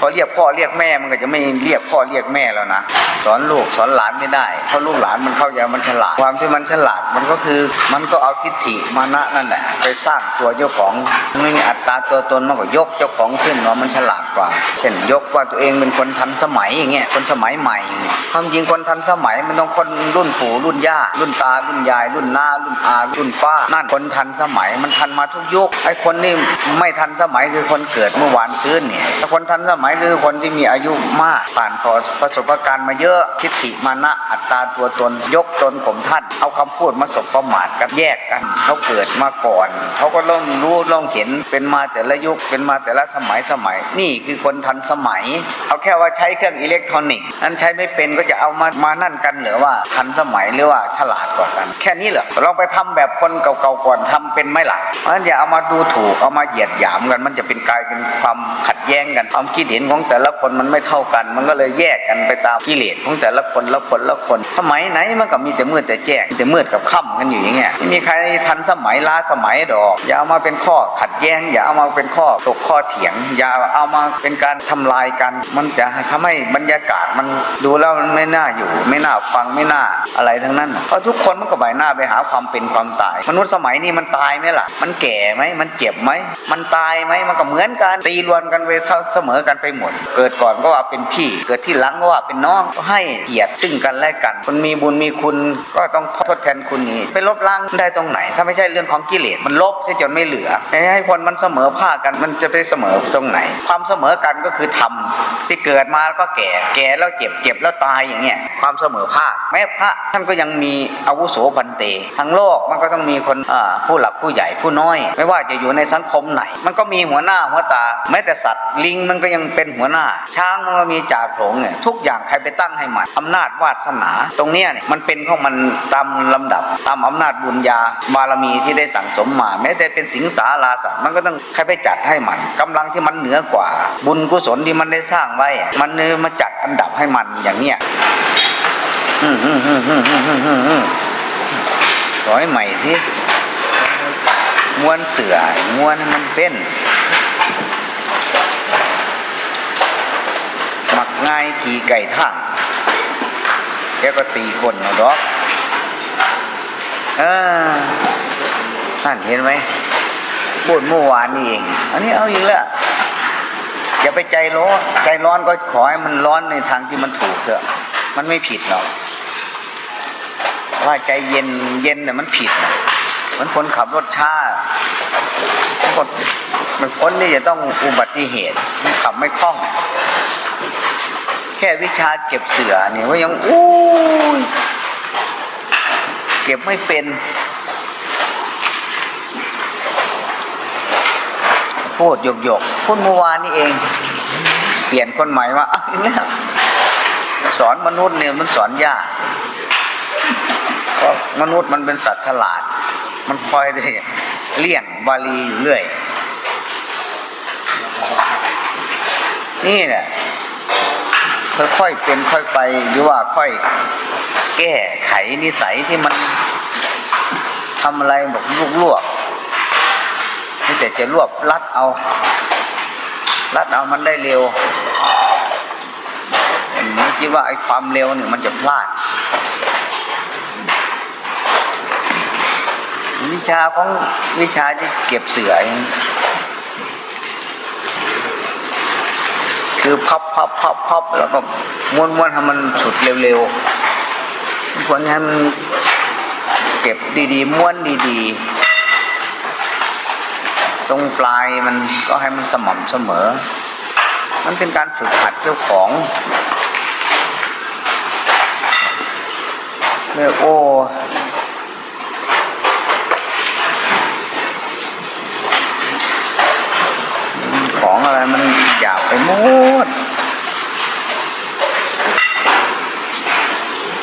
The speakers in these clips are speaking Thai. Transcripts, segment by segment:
พอเรียกพ่อเรียกแม่มันก็จะไม่เรียกพ่อเรียกแม่แล้วนะสอนลูกสอนหลานไม่ได้เพราะลูกหลานมันเข้าใจมันฉลาด ความที่มันฉลาดมันก็คือมันก็เอาทิฏฐิมานะนั่นแหละไปสร้างตัวเจ้าของไม่มีอัตตาตัวตนมันก็ยกเจ้าของขึ้นว่าะมันฉลาดกว่า เช่นยกว่าตัวเองเป็นคนทันสมัยอย่างเงี้ยคนสมัยใหม่ความจริงคนทันสมัยมันต้องคนรุ่นปู่รุ่นย่ารุ่นตารุ่นยาย รุ่นน้ารุ่นอารุ่นป้านั่นคนทันสมัยมันทันมาทุกยุคไอ้คนนี่ไม่ทันสมัยคือคนเกิดเมื่อวานซื้อเนี่ยถ้าคนทันสมัยคือคนที่มีอายุมากผ่านประสบการณ์มาเยอะทิฏฐิมานะอัตตาตัวตนยกตนข่มท่าน เอาคำพูดมาสบประมาทกันแยกกันเขาเกิดมาก่อนเขาก็เริ่มรู้เริ่มเห็นเป็นมาแต่ละยุคเป็นมาแต่ละสมัยสมัย นี่คือคนทันสมัย เอาแค่ว่าใช้เครื่องอิเล็กทรอนิกส์นั้นใช้ไม่เป็นก็จะเอามามานั่นกันหรือว่าทันสมัยหรือว่าฉลาดกว่ากัน แค่นี้เหรอลองไปทำแบบคนเก่าๆก่อนทำเป็นไม่หล่ะเพราะฉะนั้นอย่าเอามาดูถูกเอามาเหยียดหยามกัน มันจะเป็นกลายเป็นความขัดแย้งกันความคิดเห็นของแต่ละคนมันไม่เท่ากัน มันก็เลยแยกกันไปตามกิเลสของแต่ละคนละคนละคน สมัยไหนมันก็มีแต่มืดแต่แจ้งมีแต่มืดกับค่ำกันอยู่อย่างเงี้ยไม่มีใครทันสมัยล้าสมัยดอก อย่าเอามาเป็นข้อขัดแย้ง อย่าเอามาเป็นข้อตกข้อเถียง อย่าเอามาเป็นการทำลายกัน มันจะทำให้บรรยากาศมันดูแล้วมันไม่น่าอยู่ ไม่น่าฟังไม่น่าอะไรทั้งนั้นเพราะทุกคนมันก็บ่ายหน้าไปหาความเป็นความตาย มนุษย์สมัยนี้มันตายไหมล่ะ มันแก่ไหมมันเจ็บไหมมันตายไหมมันก็เหมือนกันตีรวนกันไปเท่าเสมอกันไปหมด เกิดก่อนก็ว่าเป็นพี่ เกิดที่หลังก็ว่าเป็นน้องก็ให้เกียรติซึ่งกันและกัน คนมีบุญมีคุณก็ต้องทดแทนคุณนี้ไปลบล้างได้ตรงไหน ถ้าไม่ใช่เรื่องของกิเลสมันลบใช่จนไม่เหลือให้คนมันเสมอภาคกันมันจะไปเสมอตรงไหน ความเสมอกันก็คือธรรมที่เกิดมาก็แก่ แก่แล้วเจ็บเจ็บแล้วตายอย่างเงี้ยความเสมอภาคแม้พระท่านก็ยังมีอาวุโสพันเตทั้งโลกมันก็ต้องมีคนผู้หลักผู้ใหญ่ผู้น้อย ไม่ว่าจะอยู่ในสังคมไหน มันก็มีหัวหน้าหัวตา แม้แต่สัตว์ลิงมันก็ยังเป็นหัวหน้า ช้างมันก็มีจ่าโถงเนี่ยทุกอย่างใครไปตั้งให้มันอำนาจวาดสนา ตรงเนี้ยเนี่ยมันเป็นของมันตามลำดับ ตามอำนาจบุญญาบารมีที่ได้สั่งสมมา แม้แต่เป็นสิงสาราสัตว์มันก็ต้องใครไปจัดให้มัน กำลังที่มันเหนือกว่า บุญกุศลที่มันได้สร้างไว้ มันเนือมาจัดอันดับให้มันอย่างเนี้ยร้อยใหม่ที่ม้วนเสือม้วนให้มันเป็น มักง่ายขี่ไก่ท่างแกก็ตีคนเอาดอกเออท่านเห็นไหมพูดเมื่อวานนี่เอง อันนี้เอาอีกแล้วอย่าไปใจร้อนใจร้อนก็ขอให้มันร้อนในทางที่มันถูกเถอะ มันไม่ผิดหรอกว่าใจเย็นเย็นเนี่ยมันผิดนะเหมือนคนขับรถช้าคนมันพ้นที่จะต้องอุบัติเหตุมันขับไม่คล่อง แค่วิชาเก็บเสือเนี่ยว่ายังอู้ยเก็บไม่เป็น พูดหยกหยกพูดเมื่อวานนี้เอง เปลี่ยนคนใหม่ว่าสอนมนุษย์เนี่ยมันสอนยากเพราะมนุษย์มันเป็นสัตว์ฉลาด มันคอยได้เลี่ยงบาลีอยู่เรื่อยนี่แหละ ค่อยๆเป็นค่อยไปหรือว่าค่อยแก้ไขนิสัยที่มันทำอะไรแบอกลวกๆนี่แต่จะรวบรัดเอา รัดเอามันได้เร็วไม่คิดว่าไอ้ความเร็วเนี่ยมันจะพลาดวิชาของวิชาที่เก็บเสือเอง คือพับพับพับพับแล้วก็ม้วนม้วนให้มันสุดเร็วๆควรให้มันเก็บดีๆ ม้วนดีๆ ตรงปลายมันก็ให้มันสม่ำเสมอ มันเป็นการฝึกหัดเจ้าของเรียกโอ้ ของอะไรมัน หมด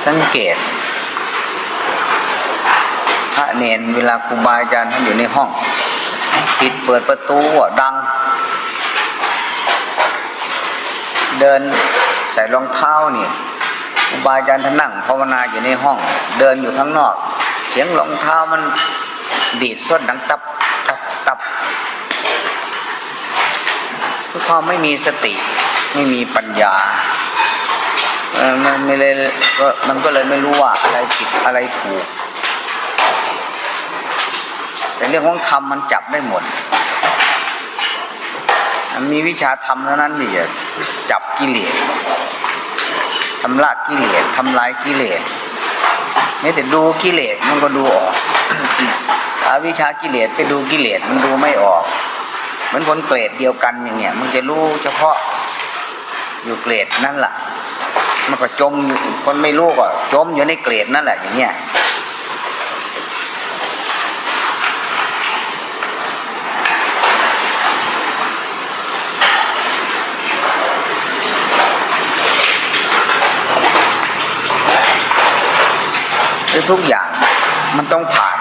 สังเกต พระเนนเวลาครูบาอาจารย์ท่านอยู่ในห้อง ปิดเปิดประตูอะดัง เดินใส่รองเท้านี่ครูบาอาจารย์ท่านนั่งภาวนาอยู่ในห้อง เดินอยู่ข้างนอก เสียงรองเท้ามันดีดส้นดังตับ ตับตับคือความไม่มีสติ ไม่มีปัญญาเออมันไม่เลยก็มันก็เลยไม่รู้ว่าอะไรผิดอะไรถูก แต่เรื่องของธรรมมันจับได้หมด มีวิชาธรรมเท่านั้นที่จะจับกิเลสทำละกิเลสทำลายกิเลสไม่แต่ดูกิเลสมันก็ดูออกอาวิชากิเลสไปดูกิเลสมันดูไม่ออก มือนคนเกรดเดียวกันอย่างเงี้ยมันจะรู้เฉพาะอยู่เกรดนั่นแหละมันก็จมคนไม่รู้ก็จมอยู่ในเกรดนั่นแหละอย่างเงี้ยทุกอย่างมันต้องผ่าน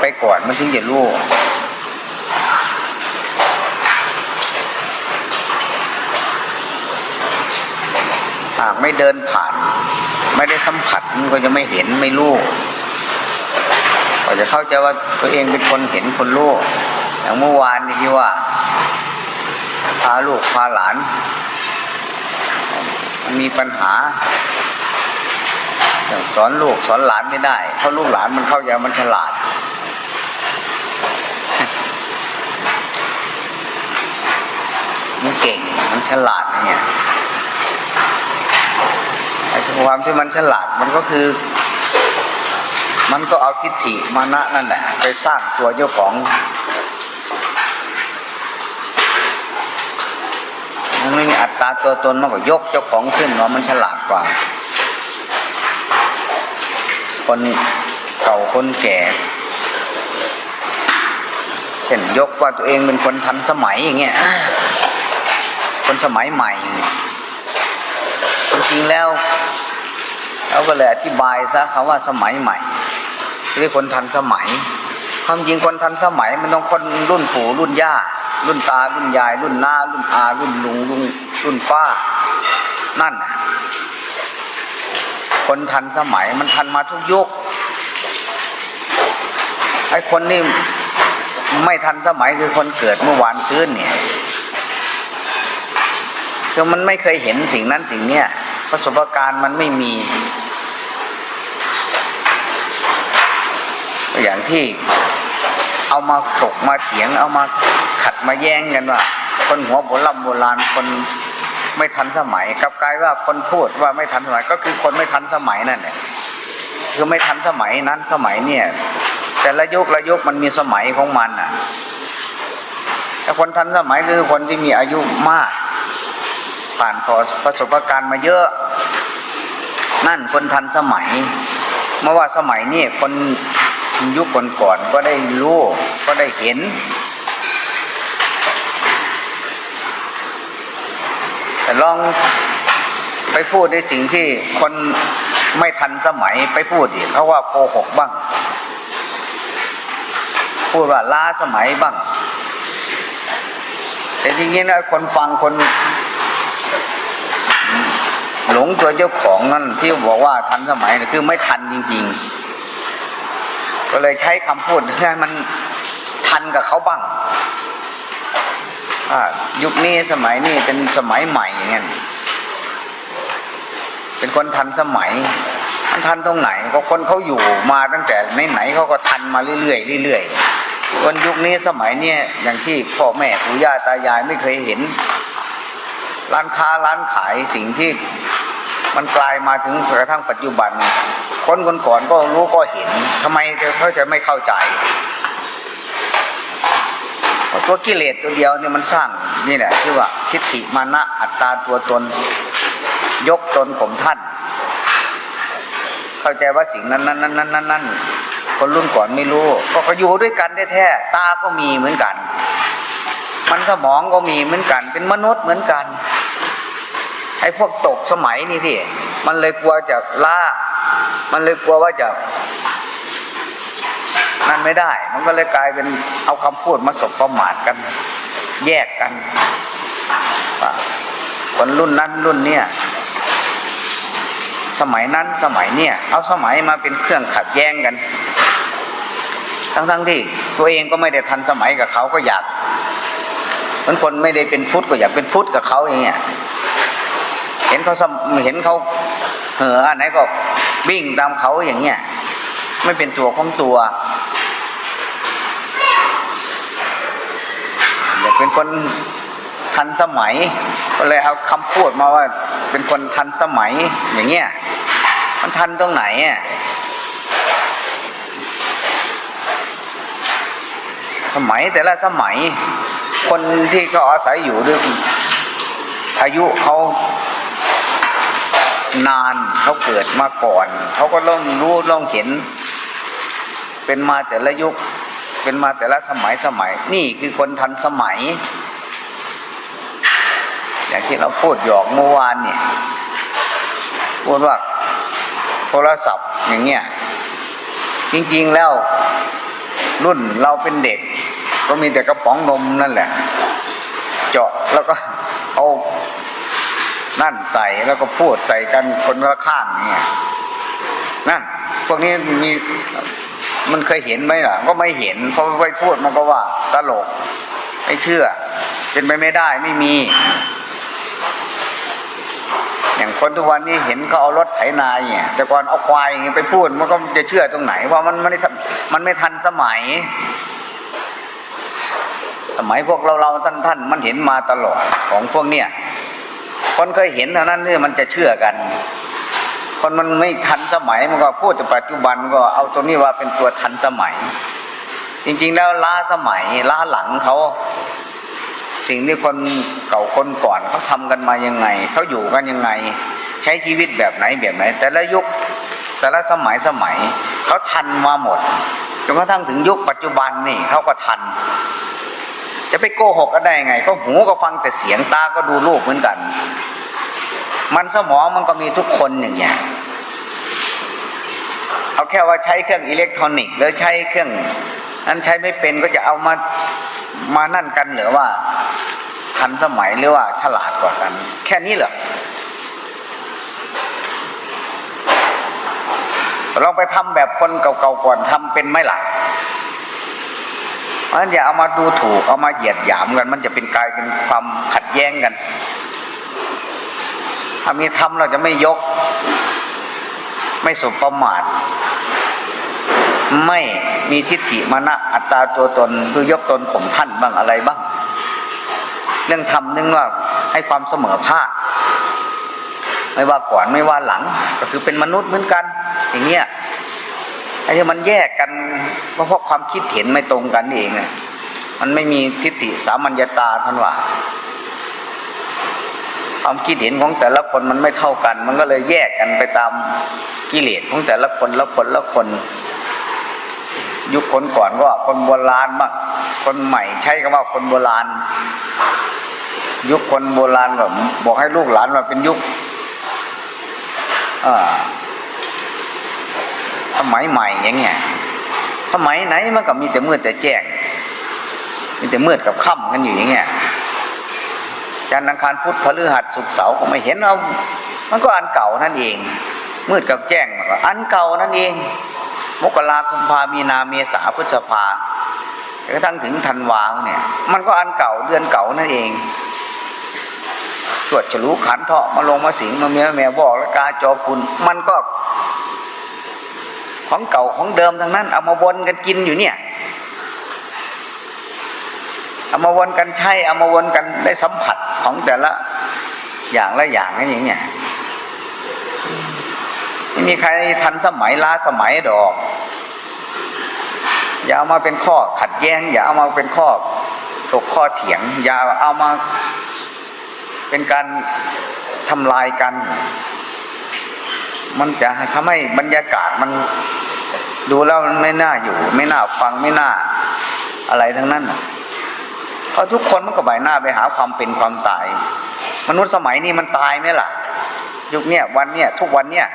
ไปก่อนมันถึงจะรู้ หากไม่เดินผ่าน ไม่ได้สัมผัสมันก็จะไม่เห็นไม่รู้ก็จะเข้าใจว่าตัวเองเป็นคนเห็นคนรู้อย่างเมื่อวานนี่ที่ว่า พาลูกพาหลานมันมีปัญหาสอนลูกสอนหลานไม่ได้ เพราะลูกหลานมันเข้าใจมันฉลาดมันเก่งมันฉลาดเนี่ย ไอ้ความที่มันฉลาดมันก็คือ มันก็เอาทิฏฐิมานะนั่นแหละไปสร้างตัวเจ้าของมันไม่มีอัตตาตัวตนมันก็ยกเจ้าของขึ้นว่ามันฉลาดกว่า คนเก่าคนแก่เช่นยกว่าตัวเองเป็นคนทันสมัยอย่างเงี้ยคนสมัยใหม่ จริงๆแล้วเราก็เลยอธิบายซะคำว่าสมัยใหม่เรียกคนทันสมัยความจริงคนทันสมัยมันต้องคนรุ่นปู่รุ่นย่า รุ่นตารุ่นยาย รุ่นหน้า รุ่นอา รุ่นลุงรุ่นรุ่นป้า นั่น คนทันสมัยมันทันมาทุกยุคไอ้คนนี่ไม่ทันสมัยคือคนเกิดเมื่อวานซื้อเนี่ย คือมันไม่เคยเห็นสิ่งนั้นสิ่งเนี้ยประสบการณ์มันไม่มี อย่างที่เอามาถกมาเถียง เอามาขัดมาแย้งกันว่า คนหัวโบราณโบราณคนไม่ทันสมัยกลับกลายว่าคนพูดว่าไม่ทันสมัยก็คือคนไม่ทันสมัยนั่นแหละคือไม่ทันสมัยนั้นสมัยเนี่ย แต่ละยุคละยุคมันมีสมัยของมันอะแต่คนทันสมัยคือคนที่มีอายุมาก ผ่านประสบการณ์มาเยอะ นั่นคนทันสมัยเมื่อว่าสมัยนี้คนยุคก่อนๆก็ได้รู้ก็ได้เห็น แต่ลองไปพูดในสิ่งที่คนไม่ทันสมัยไปพูดอีกเขาว่าโกหกบ้าง พูดว่าล้าสมัยบ้าง แต่จริงๆนะคนฟังคน หลงตัวเจ้าของนั่นที่บอกว่าทันสมัยนะคือไม่ทันจริง ๆ ก็เลยใช้คำพูดให้มันทันกับเขาบ้างยุคนี้สมัยนี้เป็นสมัยใหม่อย่างเงี้ยเป็นคนทันสมัยมันทันตรงไหนก็คนเขาอยู่มาตั้งแต่ไหนๆเขาก็ทันมาเรื่อยๆเรื่อยๆคนยุคนี้สมัยเนี้ยอย่างที่พ่อแม่ปู่ย่าตายายไม่เคยเห็น ร้านค้าร้านขายสิ่งที่ มันกลายมาถึงกระทั่งปัจจุบัน คนคนก่อนก็รู้ก็เห็นทำไมเขาจะไม่เข้าใจตัวกิเลสตัวเดียวเนี่ยมันสร้างนี่แหละที่ว่าทิฏฐิมานะอัตตาตัวตน ยกตนข่มท่าน เข้าใจว่าสิ่งนั้นนั้นนั้นนั้นนั้นคนรุ่นก่อนไม่รู้ ก็เขาอยู่ด้วยกันแท้ๆตาก็มีเหมือนกัน มันสมองก็มีเหมือนกัน เป็นมนุษย์เหมือนกัน ไอ้พวกตกสมัยนี่ที่มันเลยกลัวจะล่า มันเลยกลัวว่าจะนั่นไม่ได้ มันก็เลยกลายเป็นเอาคำพูดมาสบประมาทกัน แยกกันคนรุ่นนั้นรุ่นเนี้ยสมัยนั้นสมัยเนี้ยเอาสมัยมาเป็นเครื่องขัดแย้งกัน ทั้งๆที่ตัวเองก็ไม่ได้ทันสมัยกับเขาก็อยากเหมือนคนไม่ได้เป็นพุทธก็อยากเป็นพุทธกับเขาอย่างเงี้ย เห็นเขาสมเห็นเขาเห่ออันไหนก็วิ่งตามเขาอย่างเงี้ยไม่เป็นตัวของตัวอยากเป็นคนทันสมัย ก็เลยเอาคำพูดมาว่าเป็นคนทันสมัยอย่างเงี้ยมันทันตรงไหนอะสมัยแต่ละสมัย คนที่เขาอาศัยอยู่ด้วยอายุเขา นานเขาเกิดมาก่อน เขาก็ต้องรู้ต้องเห็น เป็นมาแต่ละยุค เป็นมาแต่ละสมัยสมัย นี่คือคนทันสมัยอย่างที่เราพูดหยอกเมื่อวานเนี่ยพูดว่าโทรศัพท์อย่างเงี้ยจริงๆแล้วรุ่นเราเป็นเด็ก ก็มีแต่กระป๋องนมนั่นแหละ เจาะแล้วก็เอา นั่นใส่แล้วก็พูดใส่กันคนละข้างเนี่ยนั่นพวกนี้มีมันเคยเห็นไหมล่ะ ก็ไม่เห็นเพราะไปพูดมันก็ว่า ตลก ไม่เชื่อ เป็นไปไม่ได้ไม่มี อย่างคนทุกวันนี้เห็นเขาเอารถไถนาเนี่ย แต่ก่อนเอาควายอย่างเงี้ยไปพูดมันก็จะเชื่อตรงไหนว่ามันไม่ได้ทันมันไม่ทันสมัย สมัยพวกเราเราท่านท่านมันเห็นมาตลอดของพวกเนี้ย คนเคยเห็นเท่านั้นเนี่ยมันจะเชื่อกัน คนมันไม่ทันสมัยมันก็พูดแต่ปัจจุบันก็เอาตัวนี้ว่าเป็นตัวทันสมัย จริงๆแล้วล้าสมัยล้าหลังเขาสิ่งที่คนเก่าคนก่อนเขาทำกันมายังไงเขาอยู่กันยังไง ใช้ชีวิตแบบไหนแบบไหน แต่ละยุคแต่ละสมัยสมัยเขาทันมาหมดจนกระทั่งถึงยุคปัจจุบันนี่เขาก็ทัน จะไปโกหกก็ได้ไง ก็หูก็ฟังแต่เสียงตาก็ดูรูปเหมือนกัน มันสมองมันก็มีทุกคนอย่างเงี้ยเอาแค่ว่าใช้เครื่องอิเล็กทรอนิกส์หรือใช้เครื่องนั้นใช้ไม่เป็นก็จะเอามามานั่นกันหรือว่าทันสมัยหรือว่าฉลาดกว่ากัน แค่นี้เหรอลองไปทำแบบคนเก่าๆก่อนทำเป็นไม่หล่ะ เพราะฉะนั้นอย่าเอามาดูถูกเอามาเหยียดหยามกัน มันจะเป็นกลายเป็นความขัดแย้งกันถ้ามีทำเราจะไม่ยก ไม่สุประมาทไม่มีทิฏฐิมานะอัตตาตัวตนคือยกตนข่มท่านบ้างอะไรบ้าง เรื่องทำนึงว่าให้ความเสมอภาคไม่ว่าก่อนไม่ว่าหลัง ก็คือเป็นมนุษย์เหมือนกัน อย่างเงี้ย ที่มันแยกกันเพราะความคิดเห็นไม่ตรงกันเองมันไม่มีทิฏฐิสามัญญาตาท่านว่าความคิดเห็นของแต่ละคนมันไม่เท่ากัน มันก็เลยแยกกันไปตามกิเลสของแต่ละคนละคนละคน ยุคคนก่อนก็คนโบราณบ้างคนใหม่ใช้คำว่าคนโบราณ ยุคคนโบราณแบบบอกให้ลูกหลานมาเป็นยุคอ่า มัยใหม่อย่างเงี้ยสมัยไหนมันก็มีแต่มืดแต่แจ้งมีแต่มืดกับค่ำกันอยู่อย่างเงี้ยจันทร์อังคารพุธพฤหัสศุกร์เสาร์ก็ไม่เห็นเอามันก็อันเก่านั่นเอง มืดกับแจ้งมันก็อันเก่านั่นเอง มกราคุมภามีนาเมษาพฤษภาจนกระทั่งถึงธันวาเนี่ย มันก็อันเก่าเดือนเก่านั่นเองตรวจฉลูขันเถาะมาลงมาสิงมาเมียแม่บอกแล้วกาจอคุณ มันก็ ของเก่าของเดิมทั้งนั้น เอามาวนกันกินอยู่เนี่ยเอามาวนกันใช้เอามาวนกันได้สัมผัสของแต่ละอย่างละอย่างนั่นอย่างเงี้ยไม่มีใครทันสมัยล้าสมัยดอก อย่าเอามาเป็นข้อขัดแย้ง อย่าเอามาเป็นข้อถกข้อเถียง อย่าเอามาเป็นการทำลายกัน มันจะทำให้บรรยากาศมัน ดูแล้วมันไม่น่าอยู่ ไม่น่าฟังไม่น่าอะไรทั้งนั้นเพราะทุกคนมันก็บ่ายหน้าไปหาความเป็นความตาย มนุษย์สมัยนี้มันตายไหมล่ะ ยุคเนี้ยวันเนี้ยทุกวันเนี้ย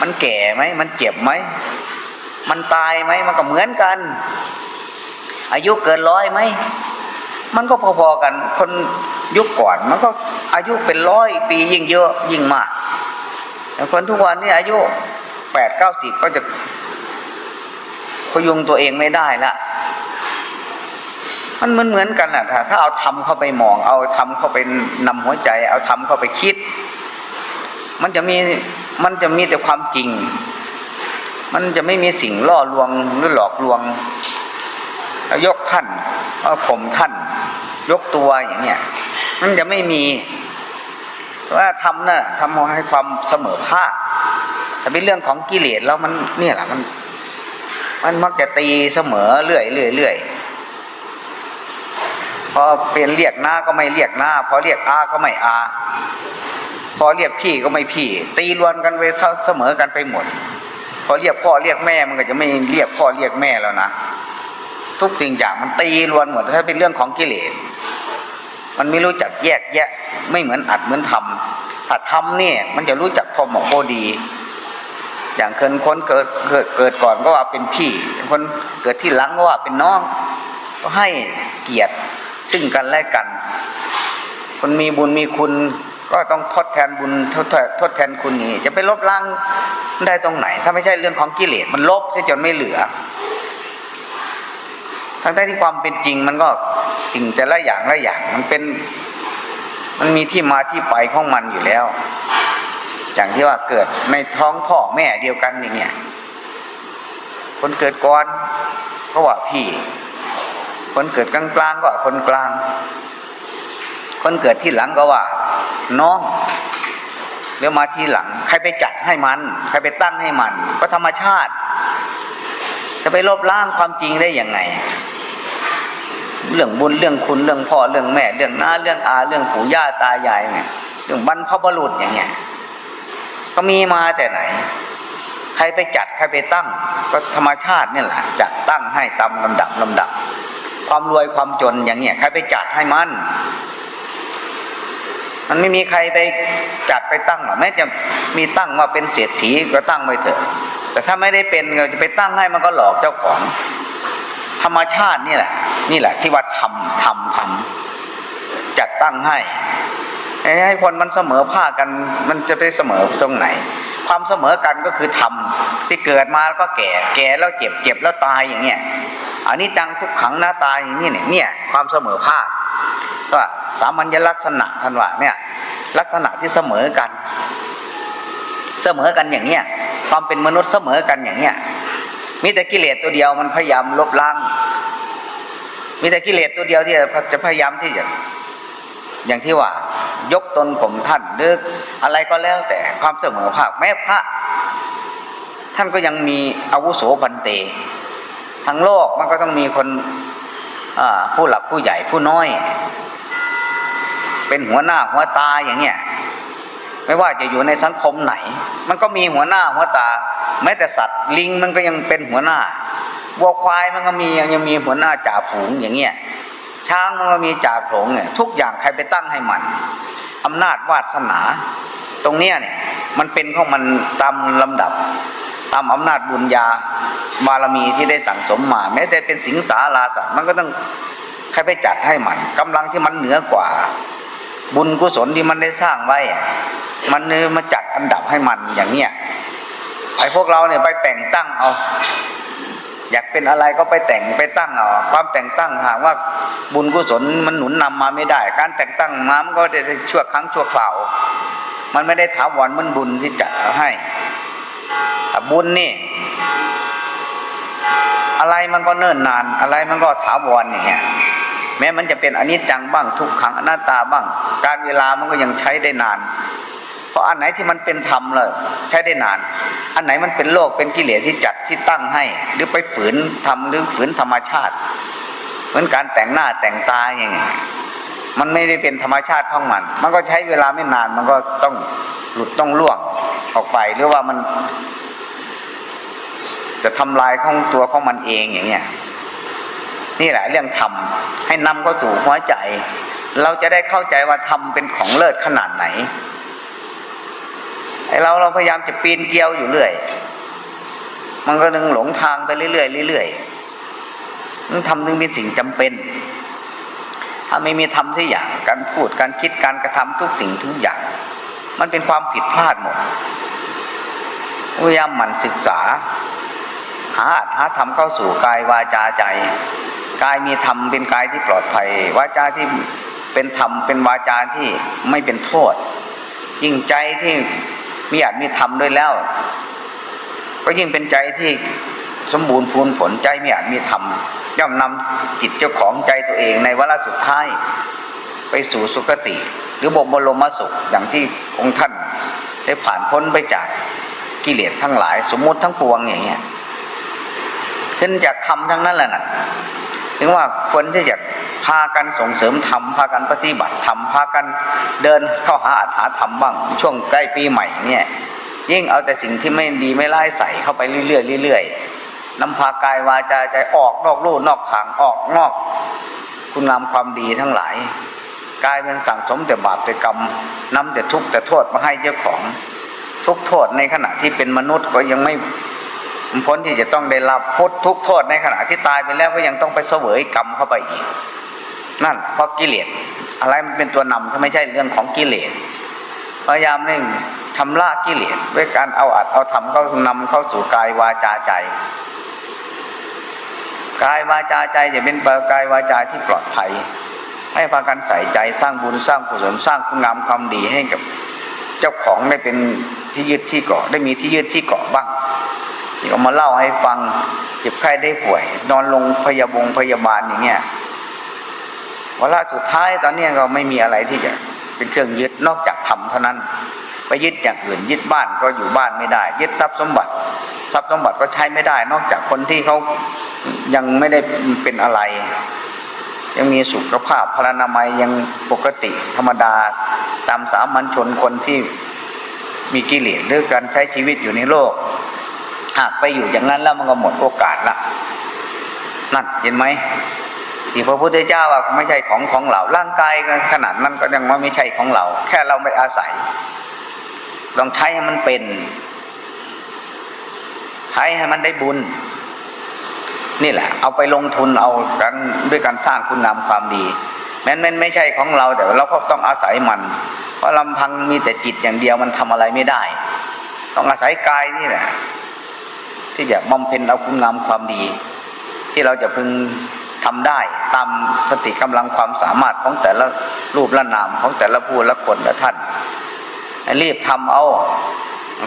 มันแก่ไหมมันเจ็บไหมมันตายไหมมันก็เหมือนกัน อายุเกินร้อยไหมมันก็พอๆกัน คนยุคก่อน มันก็อายุเป็นร้อยปียิ่งเยอะยิ่งมากแต่คนทุกวันนี้อายุแปดเก้าสิบก็จะ พยุงตัวเองไม่ได้ละมันเหมือนเหมือนกันแหละถ้าถ้าเอาทำเข้าไปมอง เอาทำเข้าไปนำหัวใจ เอาทำเข้าไปคิด มันจะมีมันจะมีแต่ความจริง มันจะไม่มีสิ่งล่อลวงหรือหลอกลวงเอายกท่านเอาผมท่าน ยกตัวอย่างเนี้ยมันจะไม่มีว่าทำน่ะทำให้ความเสมอภาคแต่เป็นเรื่องของกิเลสแล้วมันเนี่ยแหละมัน มันมักจะตีเสมอเรื่อยเรื่อยเรื่อยพอเป็นเรียกหน้าก็ไม่เรียกหน้าพอเรียกอาก็ไม่อา พอเรียกพี่ก็ไม่พี่ ตีรวนกันไปเท่าเสมอกันไปหมด พอเรียกพ่อเรียกแม่มันก็จะไม่เรียกพ่อเรียกแม่แล้วนะทุกสิ่งอย่างมันตีรวนหมดถ้าเป็นเรื่องของกิเลสมันไม่รู้จักแยกแยะ ไม่เหมือนอัดเหมือนทำถ้าทำเนี่ย มันจะรู้จักพอเหมาะพอดี อย่างคนคนเกิดเกิดเกิดก่อนก็ว่าเป็นพี่ คนเกิดที่หลังก็ว่าเป็นน้อง ก็ให้เกียรติซึ่งกันและกัน คนมีบุญมีคุณก็ต้องทดแทนบุญทดแทนทดแทนคุณนี่จะไปลบล้างได้ตรงไหน ถ้าไม่ใช่เรื่องของกิเลสมันลบซะจนไม่เหลือ ทั้งที่ความเป็นจริงมันก็สิ่งแต่ละอย่างละอย่างมันเป็น มันมีที่มาที่ไปของมันอยู่แล้ว อย่างที่ว่าเกิดในท้องพ่อแม่เดียวกันอย่างเงี้ยคนเกิดก่อนก็ว่าพี่ คนเกิดกลางๆก็ว่าคนกลาง คนเกิดที่หลังก็ว่า น้องเดี๋ยวมาทีหลัง ใครไปจัดให้มัน ใครไปตั้งให้มัน ก็ธรรมชาติ จะไปลบล้างความจริงได้ยังไง เรื่องบุญเรื่องคุณเรื่องพ่อเรื่องแม่ เรื่องน้าเรื่องอาเรื่องปู่ย่าตายายเนี่ยเรื่องบรรพบุรุษอย่างเงี้ย ก็มีมาแต่ไหน ใครไปจัดใครไปตั้ง ก็ธรรมชาติเนี่ยแหละจัดตั้งให้ตามลำดับลำดับ ความรวยความจนอย่างเงี้ยใครไปจัดให้มันมันไม่มีใครไปจัดไปตั้งหรอกแม้จะมีตั้งว่าเป็นเศรษฐีก็ตั้งไว้เถอะ แต่ถ้าไม่ได้เป็นก็จะไปตั้งให้มันก็หลอกเจ้าของ ธรรมชาตินี่แหละ นี่แหละ ที่ว่าทำทำทำจัดตั้งให้ ให้คนมันเสมอภาคกันมันจะไปเสมอตรงไหน ความเสมอกันก็คือธรรมที่เกิดมาแล้วก็แก่ แก่แล้วเจ็บเจ็บแล้วตายอย่างเงี้ยอันนี้จังทุกขังหน้าตายอย่างนี้เนี่ยเนี่ยความเสมอภาคก็สามัญลักษณะท่านว่าเนี่ยลักษณะที่เสมอกัน เสมอกันอย่างเนี้ยความเป็นมนุษย์เสมอกันอย่างเนี้ยมีแต่กิเลสตัวเดียวมันพยายามลบล้างมีแต่กิเลสตัวเดียวที่จะพยายามที่จะ อย่างที่ว่ายกตนข่มท่านหรืออะไรก็แล้วแต่ความเสมอภาคแม้พระ ท่านก็ยังมีอาวุโสพันเต ทั้งโลกมันก็ต้องมีคนผู้หลักผู้ใหญ่ผู้น้อย เป็นหัวหน้าหัวตาอย่างเนี้ยไม่ว่าจะอยู่ในสังคมไหน มันก็มีหัวหน้าหัวตา แม้แต่สัตว์ลิงมันก็ยังเป็นหัวหน้าวัวควายมันก็มียังยังมีหัวหน้าจ่าฝูงอย่างเงี้ย ช้างมันก็มีจ่าโขลงเนี่ยทุกอย่างใครไปตั้งให้มันอำนาจวาสนา ตรงเนี้ยเนี่ยมันเป็นของมันตามลำดับ ตามอำนาจบุญญาบารมีที่ได้สั่งสมมา แม้แต่เป็นสิงสาราสัตว์มันก็ต้องใครไปจัดให้มันกำลังที่มันเหนือกว่า บุญกุศลที่มันได้สร้างไว้ มันเนื้อมาจัดอันดับให้มันอย่างเนี้ยไอ้พวกเราเนี่ยไปแต่งตั้งเอา อยากเป็นอะไรก็ไปแต่งไปตั้งเอาความแต่งตั้งหากว่าบุญกุศลมันหนุนนำมาไม่ได้ การแต่งตั้งมามันก็ได้ชั่วครั้งชั่วคราว มันไม่ได้ถาวรมันบุญที่จัดให้บุญนี่อะไรมันก็เนิ่นนาน อะไรมันก็ถาวรอย่างเงี้ยแม้มันจะเป็นอนิจจังบ้างทุกขังอนัตตาบ้าง การเวลามันก็ยังใช้ได้นาน เพราะอันไหนที่มันเป็นธรรมเลยใช้ได้นาน อันไหนมันเป็นโลกเป็นกิเลสที่จัดที่ตั้งให้ หรือไปฝืนทำหรือฝืนธรรมชาติ เหมือนการแต่งหน้าแต่งตาอย่างเงี้ยมันไม่ได้เป็นธรรมชาติของมัน มันก็ใช้เวลาไม่นาน มันก็ต้องหลุดต้องล่วงออกไป หรือว่ามัน จะทำลายของตัวของมันเองอย่างเงี้ย นี่แหละเรื่องธรรมให้นำเข้าสู่หัวใจ เราจะได้เข้าใจว่าธรรมเป็นของเลิศขนาดไหน ไอเราเราพยายามจะปีนเกลียวอยู่เรื่อย มันก็นึงหลงทางไปเรื่อยๆเรื่อยๆมันทำถึงเป็นสิ่งจำเป็น ถ้าไม่มีธรรมที่อย่างการพูดการคิดการกระทำทุกสิ่งทุกอย่าง มันเป็นความผิดพลาดหมดพยายามหมั่นศึกษา หาอัดหาธรรมเข้าสู่กายวาจาใจกายมีธรรมเป็นกายที่ปลอดภัยวาจาที่เป็นธรรมเป็นวาจาที่ไม่เป็นโทษ ยิ่งใจที่ มีอาจมีธรรมด้วยแล้ว ก็ยิ่งเป็นใจที่สมบูรณ์พูนผลใจมีอาจมีธรรมย่อมนำจิตเจ้าของใจตัวเองในวาระสุดท้ายไปสู่สุคติ หรือบรมสุขอย่างที่องค์ท่านได้ผ่านพ้นไปจากกิเลสทั้งหลาย สมมุติทั้งปวงอย่างเงี้ยขึ้นจากธรรมทั้งนั้นแหละนะถึงว่าคนที่จะากันส่งเสริมธรรมพากันปฏิบัติธรรมพากันเดินเข้าหาอัตหาธรรมบ้าง ช่วงใกล้ปีใหม่เนี่ยยิ่งเอาแต่สิ่งที่ไม่ดีไม่ร้ายใส่เข้าไปเรื่อยๆเรื่อยๆนำพากายวาจาใจออกนอกลู่นอกทางออกนอก คุณงามความดีทั้งหลายกลายเป็นสั่งสมแต่บาปแต่กรรมนำแต่ทุกข์แต่โทษมาให้เจ้าของทุกโทษในขณะที่เป็นมนุษย์ก็ยังไม่พ้นที่จะต้องได้รับพุททุกโทษในขณะที่ตายไปแล้วก็ยังต้องไปเสวยกรรมเข้าไปอีก นั่นเพราะกิเลสอะไรมันเป็นตัวนำถ้าไม่ใช่เรื่องของกิเลสพยายามเร่งชำระกิเลสด้วยการเอาอัดเอาทำเข้านำเข้าสู่กายวาจาใจกายวาจาใจจะเป็นกายวาจาที่ปลอดภัย ให้พากันใส่ใจสร้างบุญสร้างกุศลสร้างคุณงามความดีให้กับเจ้าของได้เป็นที่ยึดที่เกาะได้มีที่ยึดที่เกาะบ้างนี่ก็มาเล่าให้ฟังเจ็บไข้ได้ป่วย นอนลงพยาบงพยาบาลอย่างเงี้ย วาระสุดท้ายตอนนี้ก็ไม่มีอะไรที่จะเป็นเครื่องยึดนอกจากธรรมเท่านั้น ไปยึดอย่างอื่นยึดบ้านก็อยู่บ้านไม่ได้ ยึดทรัพย์สมบัติ ทรัพย์สมบัติก็ใช้ไม่ได้ นอกจากคนที่เขายังไม่ได้เป็นอะไร ยังมีสุขภาพพลานามัยยังปกติธรรมดาตามสามัญชนคนที่มีกิเลสหรือการใช้ชีวิตอยู่ในโลก หากไปอยู่อย่างนั้นแล้วมันก็หมดโอกาสละนั่นเห็นไหม ที่พระพุทธเจ้าว่าไม่ใช่ของของเรา ร่างกายขนาดนั้นก็ยังว่าไม่ใช่ของเรา แค่เราไม่อาศัย ลองใช้ให้มันเป็น ใช้ให้มันได้บุญ นี่แหละ เอาไปลงทุนเอากันด้วยการสร้างคุณงามความดีแม้นมันไม่ใช่ของเราแต่เราก็ต้องอาศัยมัน เพราะลำพังมีแต่จิตอย่างเดียวมันทำอะไรไม่ได้ ต้องอาศัยกายนี่แหละ ที่จะบำเพ็ญเอาคุณงามความดี ที่เราจะพึง ทำได้ตามสติกำลังความสามารถของแต่ละรูปละนามของแต่ละผู้ละคนละท่าน รีบทำเอา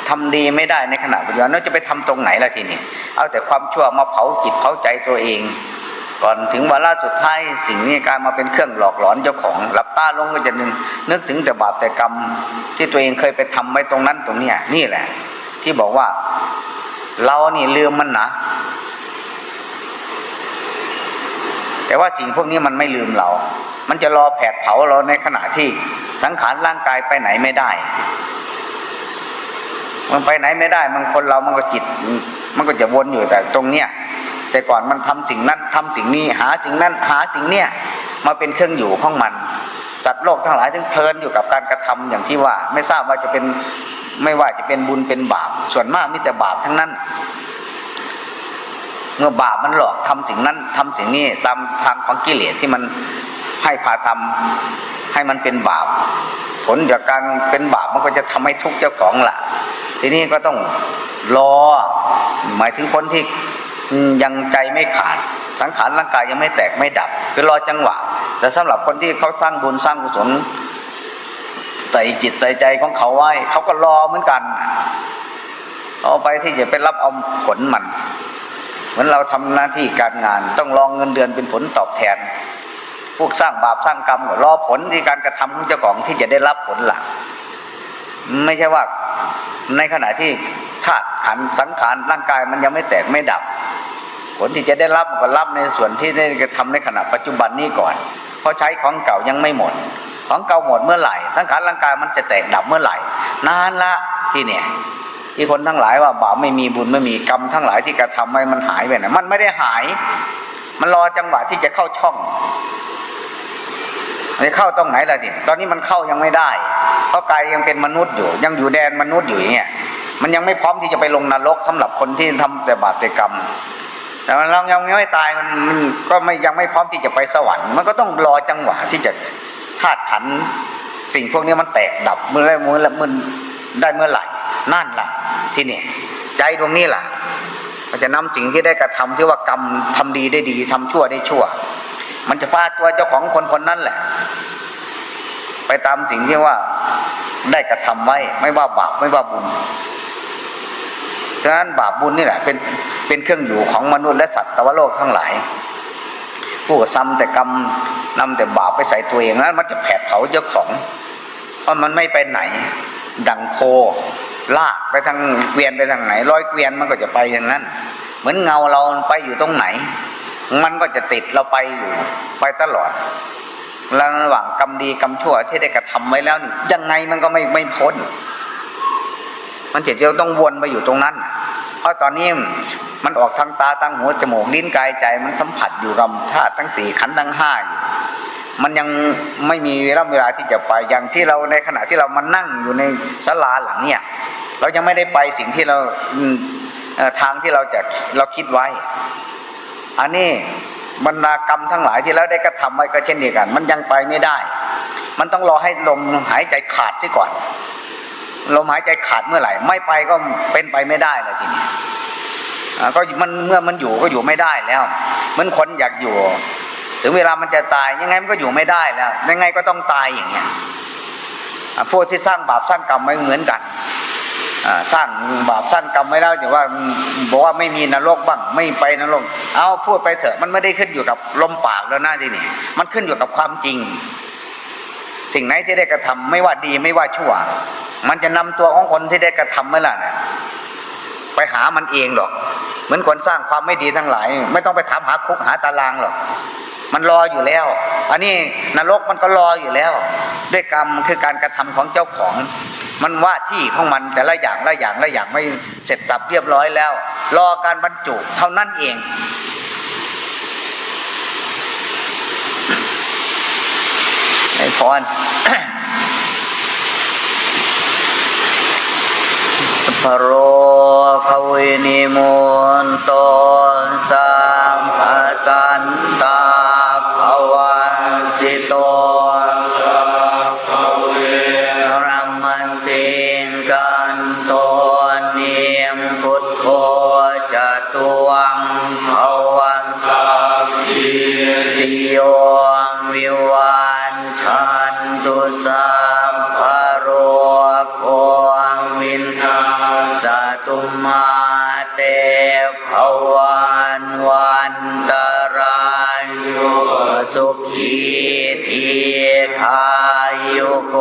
ทำดีไม่ได้ในขณะปัจจุบันเราจะไปทำตรงไหนล่ะทีนี้เอาแต่ความชั่วมาเผาจิตเผาใจตัวเอง ก่อนถึงวาระสุดท้ายสิ่งนี้กลายมาเป็นเครื่องหลอกหลอนเจ้าของหลับตาลงก็จะนึกนึกถึงแต่บาปแต่กรรม ที่ตัวเองเคยไปทำไว้ตรงนั้นตรงเนี้นี่แหละ ที่บอกว่า เรานี่ลืมมันนะ แต่ว่าสิ่งพวกนี้มันไม่ลืมเรา มันจะรอแผดเผาเราในขณะที่สังขารร่างกายไปไหนไม่ได้ มันไปไหนไม่ได้ มันคนเรามันก็จิต มันก็จะวนอยู่แต่ตรงเนี้ย แต่ก่อนมันทำสิ่งนั้นทำสิ่งนี้ หาสิ่งนั้นหาสิ่งเนี้ยมาเป็นเครื่องอยู่ของมัน สัตว์โลกทั้งหลายถึงเพลินอยู่กับการกระทำอย่างที่ว่า ไม่ทราบว่าจะเป็นไม่ว่าจะเป็นบุญเป็นบาป ส่วนมากมีแต่บาปทั้งนั้น เมื่อบาปมันหลอกทำสิ่งนั้นทำสิ่งนี้ตามทางของกิเลสที่มันให้พาทำให้มันเป็นบาป ผลจากการเป็นบาปมันก็จะทำให้ทุกข์เจ้าของละทีนี้ก็ต้องรอ หมายถึงคนที่ยังใจไม่ขาด สังขารร่างกายยังไม่แตกไม่ดับ คือรอจังหวะ แต่สำหรับคนที่เขาสร้างบุญสร้างกุศลใส่จิตใส่ใจของเขาไว้ เขาก็รอเหมือนกัน เอาไปที่จะไปรับเอาผลมัน เหมือนเราทำหน้าที่การงาน ต้องรองเงินเดือนเป็นผลตอบแทน พวกสร้างบาปสร้างกรรมก็รอผลที่การกระทำของเจ้าของที่จะได้รับผลหลังไม่ใช่ว่าในขณะที่ธาตุขันสังขารร่างกายมันยังไม่แตกไม่ดับ ผลที่จะได้รับมันก็รับในส่วนที่ได้กระทำในขณะปัจจุบันนี้ก่อน เพราะใช้ของเก่ายังไม่หมด ของเก่าหมดเมื่อไหร่ สังขารร่างกายมันจะแตกดับเมื่อไหร่ นานละที่เนี่ย ที่คนทั้งหลายว่าบาปไม่มีบุญไม่มีกรรมทั้งหลายที่กระทำไว้มันหายไปไหนมันไม่ได้หาย มันรอจังหวะที่จะเข้าช่องจะเข้าตรงไหนล่ะทีตอนนี้มันเข้ายังไม่ได้ เพราะกายยังเป็นมนุษย์อยู่ ยังอยู่แดนมนุษย์อยู่อย่างเงี้ยมันยังไม่พร้อมที่จะไปลงนรกสำหรับคนที่ทำแต่บาปแต่กรรม แต่มันเรายังไม่ตายมันมันก็ไม่ยังไม่พร้อมที่จะไปสวรรค์ มันก็ต้องรอจังหวะที่จะธาตุขัน สิ่งพวกนี้มันแตกดับเมื่อไรเมื่อไรมันได้เมื่อไหร่ นั่นล่ะ ที่นี่ใจดวงนี้ล่ะ มันจะนำสิ่งที่ได้กระทำที่ว่ากรรมทำดีได้ดีทำชั่วได้ชั่ว มันจะพาตัวเจ้าของคนคนนั้นแหละ ไปตามสิ่งที่ว่าได้กระทำไว้ ไม่ว่าบาปไม่ว่าบุญฉะนั้นบาปบุญนี่แหละเป็นเป็นเครื่องอยู่ของมนุษย์และสัตว์ตวโลกทั้งหลายผู้ซ้ำแต่กรรมนำแต่บาปไปใส่ตัวเองนั้นมันจะแผดเผาเจ้าของเพราะมันไม่ไปไหน ดังโค ลากไปทางเกวียนไปทางไหนร้อยเกวียนมันก็จะไปอย่างนั้น เหมือนเงาเราไปอยู่ตรงไหน มันก็จะติดเราไปอยู่ไปตลอดแล้วระหว่างกรรมดีกรรมชั่วที่ได้กระทำไว้แล้วนี่ยังไงมันก็ไม่ไม่พ้น มันจะจะต้องวนไปอยู่ตรงนั้น เพราะตอนนี้มันออกทางตาทางหัวจมูกลิ้นกายใจมันสัมผัสอยู่กับธาตุทั้งสี่ขันธ์ทั้งห้าอยู่ มันยังไม่มีเวลาเวลาที่จะไปอย่างที่เราในขณะที่เรามานั่งอยู่ในศาลาหลังเนี่ย เรายังไม่ได้ไปสิ่งที่เราทางที่เราจะเราคิดไว้ อันนี้บรรดากรรมทั้งหลายที่เราได้กระทำไว้ก็เช่นเดียวกัน มันยังไปไม่ได้ มันต้องรอให้ลมหายใจขาดซิก่อน ลมหายใจขาดเมื่อไหร่ ไม่ไปก็เป็นไปไม่ได้เลยทีนี้ก็มันเมื่อมันอยู่ก็อยู่ไม่ได้แล้วเหมือนคนอยากอยู่ ถึงเวลามันจะตายยังไงมันก็อยู่ไม่ได้แล้วยังไงก็ต้องตายอย่างเงี้ยพวกที่สร้างบาปสร้างกรรมไว้เหมือนกันสร้างบาปสร้างกรรมไว้แล้วแต่ว่าบอกว่าไม่มีนรกบ้างไม่ไปนรก เอาพูดไปเถอะมันไม่ได้ขึ้นอยู่กับลมปากแล้วหนะทีนี้มันขึ้นอยู่กับความจริง สิ่งไหนที่ได้กระทำไม่ว่าดีไม่ว่าชั่ว มันจะนำตัวของคนที่ได้กระทำเมื่อไหร่นะไปหามันเองหรอก เหมือนคนสร้างความไม่ดีทั้งหลาย ไม่ต้องไปถามหาคุกหาตารางหรอก มันรออยู่แล้ว อันนี้นรกมันก็รออยู่แล้ว ด้วยกรรมคือการกระทำของเจ้าของ มันว่าที่ของมันแต่ละอย่างละอย่างละอย่างไม่เสร็จสับเรียบร้อยแล้ว รอการบรรจุเท่านั้นเองไอ้พรสพโรควินิมนโตสัมภสันตา พุทโธจะตวังภวันติโยวิวันชันตุสัมภโรโควินสตุมาเตภวันวันตรายสุขีทีขายุโก